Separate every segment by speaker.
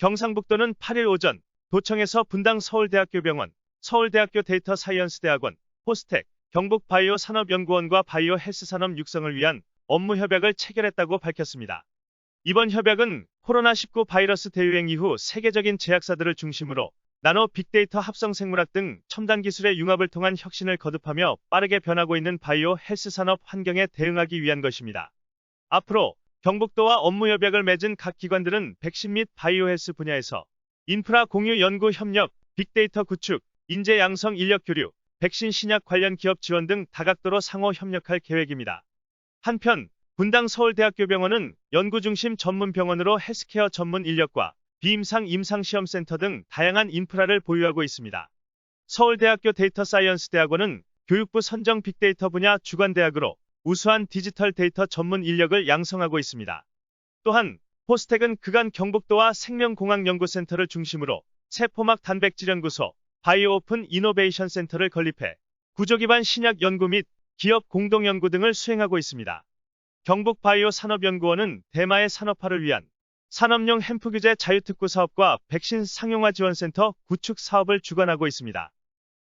Speaker 1: 경상북도는 8일 오전 도청에서 분당 서울대학교 병원, 서울대학교 데이터 사이언스 대학원, 포스텍, 경북 바이오 산업연구원과 바이오 헬스 산업 육성을 위한 업무 협약을 체결했다고 밝혔습니다. 이번 협약은 코로나19 바이러스 대유행 이후 세계적인 제약사들을 중심으로 나노 빅데이터 합성 생물학 등 첨단 기술의 융합을 통한 혁신을 거듭하며 빠르게 변하고 있는 바이오 헬스 산업 환경에 대응하기 위한 것입니다. 앞으로 경북도와 업무 협약을 맺은 각 기관들은 백신 및 바이오 헬스 분야에서 인프라 공유 연구 협력, 빅데이터 구축, 인재 양성 인력 교류, 백신 신약 관련 기업 지원 등 다각도로 상호 협력할 계획입니다. 한편 분당 서울대학교 병원은 연구 중심 전문 병원으로 헬스케어 전문 인력과 비임상 임상시험센터 등 다양한 인프라를 보유하고 있습니다. 서울대학교 데이터 사이언스 대학원은 교육부 선정 빅데이터 분야 주관대학으로 우수한 디지털 데이터 전문 인력을 양성하고 있습니다. 또한 포스텍은 그간 경북도와 생명공학연구센터를 중심으로 세포막 단백질연구소, 바이오오픈 이노베이션 센터를 건립해 구조기반 신약 연구 및 기업 공동 연구 등을 수행하고 있습니다. 경북 바이오 산업연구원은 대마의 산업화를 위한 산업용 햄프 규제 자유특구 사업과 백신 상용화 지원센터 구축 사업을 주관하고 있습니다.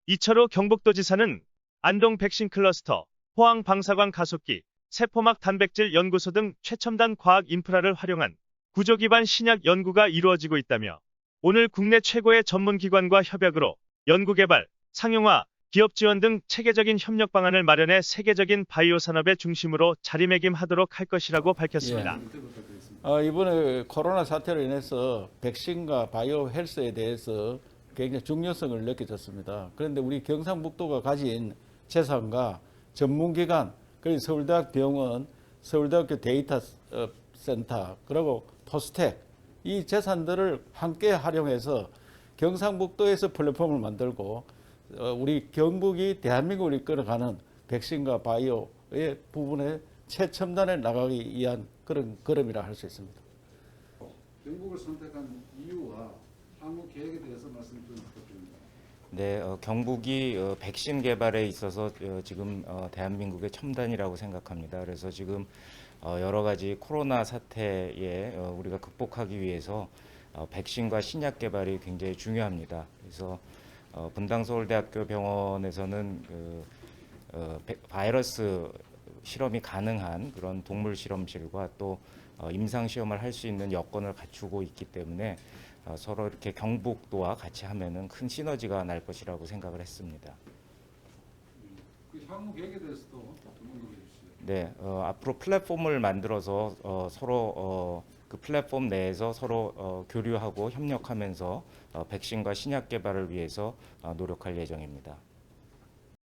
Speaker 1: 이철우 경북도지사는 안동 백신 클러스터, 포항 방사광 가속기, 세포막 단백질 연구소 등 최첨단 과학 인프라를 활용한 구조 기반 신약 연구가 이루어지고 있다며 오늘 국내 최고의 전문기관과 협약으로 연구개발, 상용화, 기업 지원 등 체계적인 협력 방안을 마련해 세계적인 바이오 산업의 중심으로 자리매김하도록 할 것이라고 밝혔습니다.
Speaker 2: 어, 이번에 코로나 사태로 인해서 백신과 바이오 헬스에 대해서 굉장히 중요성을 느껴졌습니다. 그런데 우리 경상북도가 가진 재산과 전문기관, 그리고 서울대학 병원, 서울대학교 데이터 어, 센터, 그리고 포스텍 이 재산들을 함께 활용해서 경상북도에서 플랫폼을 만들고 어, 우리 경북이 대한민국을 이끌어가는 백신과 바이오의 부분에 최첨단에 나가기 위한 그런 걸음이라 할 수 있습니다.
Speaker 3: 경북을 선택한 이유와 향후 계획에 대해서 말씀 좀 부탁드립니다.
Speaker 4: 네, 어, 경북이 어, 백신 개발에 있어서 어, 지금 어, 대한민국의 첨단이라고 생각합니다. 그래서 지금 어, 여러 가지 코로나 사태에 어, 우리가 극복하기 위해서 어, 백신과 신약 개발이 굉장히 중요합니다. 그래서 어, 분당 서울대학교 병원에서는 그, 어, 배- 바이러스 실험이 가능한 그런 동물 실험실과 또 어, 임상 시험을 할 수 있는 여건을 갖추고 있기 때문에 어, 서로 이렇게 경북도와 같이 하면은 큰 시너지가 날 것이라고 생각을 했습니다.
Speaker 3: 그 향후 계획에 대해서도 좀 언급해 주시죠.
Speaker 4: 네, 어, 앞으로 플랫폼을 만들어서 어, 서로 어, 그 플랫폼 내에서 서로 어, 교류하고 협력하면서 어, 백신과 신약 개발을 위해서 어, 노력할 예정입니다.